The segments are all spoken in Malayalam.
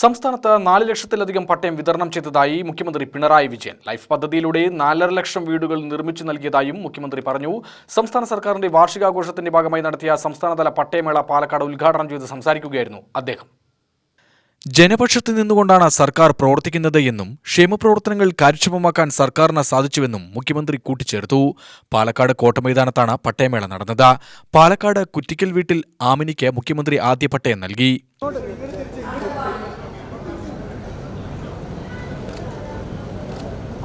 സംസ്ഥാനത്ത് നാല് ലക്ഷത്തിലധികം പട്ടയം വിതരണം ചെയ്തതായി മുഖ്യമന്ത്രി പിണറായി വിജയൻ. ലൈഫ് പദ്ധതിയിലൂടെ നാലര ലക്ഷം വീടുകൾ നിർമ്മിച്ചു നൽകിയതായും മുഖ്യമന്ത്രി പറഞ്ഞു. സംസ്ഥാന സർക്കാരിന്റെ വാർഷികാഘോഷത്തിന്റെ ഭാഗമായി നടത്തിയ സംസ്ഥാനതല പട്ടയമേള പാലക്കാട് ഉദ്ഘാടനം ചെയ്ത് സംസാരിക്കുകയായിരുന്നു അദ്ദേഹം. ജനപക്ഷത്തിൽ നിന്നുകൊണ്ടാണ് സർക്കാർ പ്രവർത്തിക്കുന്നത് എന്നും ക്ഷേമപ്രവർത്തനങ്ങൾ കാര്യക്ഷമമാക്കാൻ സർക്കാരിന് സാധിച്ചുവെന്നും മുഖ്യമന്ത്രി കൂട്ടിച്ചേർത്തു. പാലക്കാട് കോട്ടമൈതാനത്താണ് പട്ടയമേള നടന്നത്. പാലക്കാട് കുറ്റിക്കൽ വീട്ടിൽ ആമിനിക്ക് മുഖ്യമന്ത്രി ആദ്യ പട്ടയം നൽകി.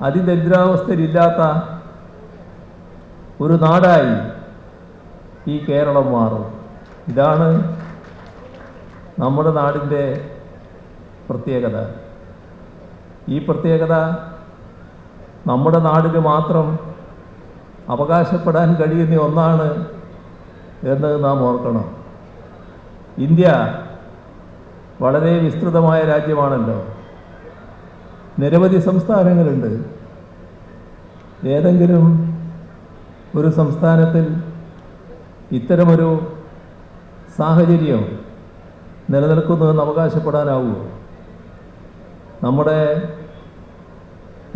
അതിദരിദ്രാവസ്ഥയിലില്ലാത്ത ഒരു നാടായി ഈ കേരളം മാറും. ഇതാണ് നമ്മുടെ നാടിന്റെ പ്രത്യേകത. ഈ പ്രത്യേകത നമ്മുടെ നാടിന് മാത്രം അവകാശപ്പെടാൻ കഴിയുന്ന ഒന്നാണ് എന്ന് നാം ഓർക്കണം. ഇന്ത്യ വളരെ വിസ്തൃതമായ രാജ്യമാണല്ലോ. നിരവധി സംസ്ഥാനങ്ങളുണ്ട്. ഏതെങ്കിലും ഒരു സംസ്ഥാനത്തിൽ ഇത്തരമൊരു സാഹചര്യം നിലനിൽക്കുന്നുവെന്ന് അവകാശപ്പെടാനാവുമോ? നമ്മുടെ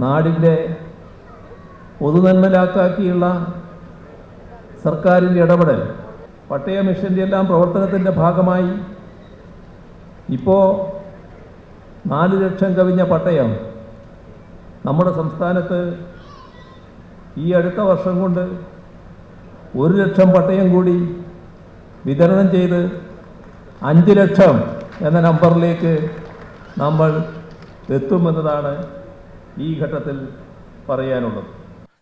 നാടിന്റെ പൊതുനന്മലാക്കാക്കിയുള്ള സർക്കാരിന്റെ ഇടപെടൽ പട്ടയ മിഷന്റെ എല്ലാം പ്രവർത്തനത്തിന്റെ ഭാഗമായി ഇപ്പോൾ നാല് ലക്ഷം കവിഞ്ഞ പട്ടയം നമ്മുടെ സംസ്ഥാനത്ത് ഈ അടുത്ത വർഷം കൊണ്ട് ഒരു ലക്ഷം പട്ടയം കൂടി വിതരണം ചെയ്ത് അഞ്ച് ലക്ഷം എന്ന നമ്പറിലേക്ക് നമ്മൾ എത്തുമെന്നതാണ് ഈ ഘട്ടത്തിൽ പറയാനുള്ളത്.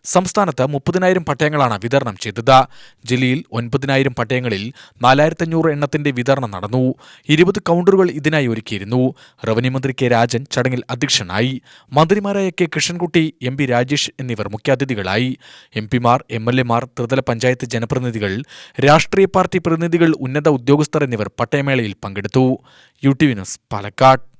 സംസ്ഥാനത്ത് മുപ്പതിനായിരം പട്ടയങ്ങളാണ് വിതരണം ചെയ്തത്. ജില്ലയിൽ ഒൻപതിനായിരം പട്ടയങ്ങളിൽ നാലായിരത്തഞ്ഞൂറ് എണ്ണത്തിന്റെ വിതരണം നടന്നു. ഇരുപത് കൗണ്ടറുകൾ ഇതിനായി ഒരുക്കിയിരുന്നു. റവന്യൂ മന്ത്രി കെ രാജൻ ചടങ്ങിൽ അധ്യക്ഷനായി. മന്ത്രിമാരായ K Krishnankutty M P Rajesh എന്നിവർ മുഖ്യാതിഥികളായി. എം പിമാർ എം എൽ എമാർ ത്രിതല പഞ്ചായത്ത് ജനപ്രതിനിധികൾ രാഷ്ട്രീയ പാർട്ടി പ്രതിനിധികൾ ഉന്നത ഉദ്യോഗസ്ഥർ എന്നിവർ പട്ടയമേളയിൽ പങ്കെടുത്തു. U T Palakkad.